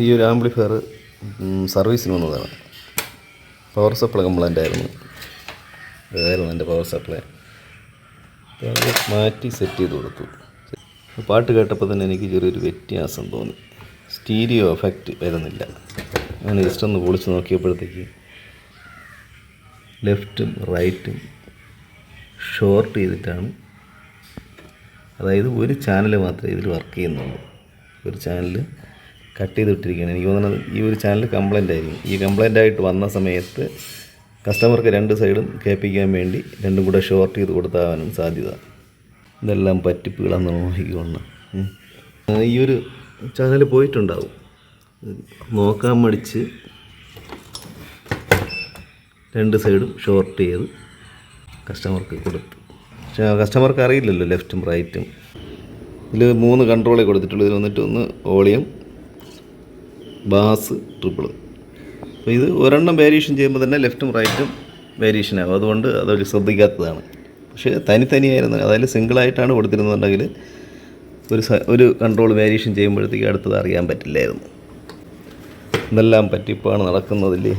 ഈ ഒരു ആംപ്ലിഫയർ സർവീസിന് വന്നതാണ്. പവർ സപ്ലൈ കംപ്ലൈന്റ് ആയിരുന്നു. ഇതായിരുന്നു എന്റെ പവർ സപ്ലൈ മാറ്റി സെറ്റ് ചെയ്ത് കൊടുത്തു. പാട്ട് കേട്ടപ്പോൾ തന്നെ എനിക്ക് ചെറിയൊരു വ്യത്യാസം തോന്നി. സ്റ്റീരിയോ എഫക്റ്റ് വരുന്നില്ല. ഞാൻ ജസ്റ്റ് ഒന്ന് പൊളിച്ച് നോക്കിയപ്പോഴത്തേക്ക് ലെഫ്റ്റും റൈറ്റും ഷോർട്ട് ചെയ്തിട്ടാണ്. അതായത് ഒരു ചാനൽ മാത്രമേ ഇതിൽ വർക്ക് ചെയ്യുന്നുള്ളൂ. ഒരു ചാനൽ കട്ട് ചെയ്ത് വിട്ടിരിക്കുകയാണ് എനിക്ക് തോന്നുന്നത് ഈ ഒരു ചാനൽ കംപ്ലൈന്റ് ആയിരിക്കും. ഈ കംപ്ലൈന്റ് ആയിട്ട് വന്ന സമയത്ത് കസ്റ്റമർക്ക് രണ്ട് സൈഡും കേൾപ്പിക്കാൻ വേണ്ടി രണ്ടും കൂടെ ഷോർട്ട് ചെയ്ത് കൊടുത്താവാനും സാധ്യത. ഇതെല്ലാം പറ്റിപ്പുകളാന്ന് നോക്കിക്കൊണ്ട് ഈ ഒരു ചാനൽ പോയിട്ടുണ്ടാവും. നോക്കാൻ മടിച്ച് രണ്ട് സൈഡും ഷോർട്ട് ചെയ്ത് കസ്റ്റമർക്ക് കൊടുത്തു. പക്ഷേ കസ്റ്റമർക്ക് അറിയില്ലല്ലോ ലെഫ്റ്റും റൈറ്റും ഇതിൽ മൂന്ന് കൺട്രോളേ കൊടുത്തിട്ടുള്ളൂ. ഇതിൽ വന്നിട്ട് ഒന്ന് വോളിയം ബാസ് ട്രിപ്പിൾ അപ്പോൾ ഇത് ഒരെണ്ണം വേരിയേഷൻ ചെയ്യുമ്പോൾ തന്നെ ലെഫ്റ്റും റൈറ്റും വേരിയേഷൻ ആകും അതുകൊണ്ട് അതൊരു ശ്രദ്ധിക്കാത്തതാണ്. പക്ഷേ തനിത്തനിയായിരുന്നു. അതായത് സിംഗിളായിട്ടാണ് കൊടുത്തിരുന്നുണ്ടെങ്കിൽ ഒരു ഒരു കൺട്രോൾ വേരിയേഷൻ ചെയ്യുമ്പോഴത്തേക്ക് അടുത്തത് അറിയാൻ പറ്റില്ലായിരുന്നു. ഇതെല്ലാം പറ്റിപ്പാണ് നടക്കുന്നതില്ലേ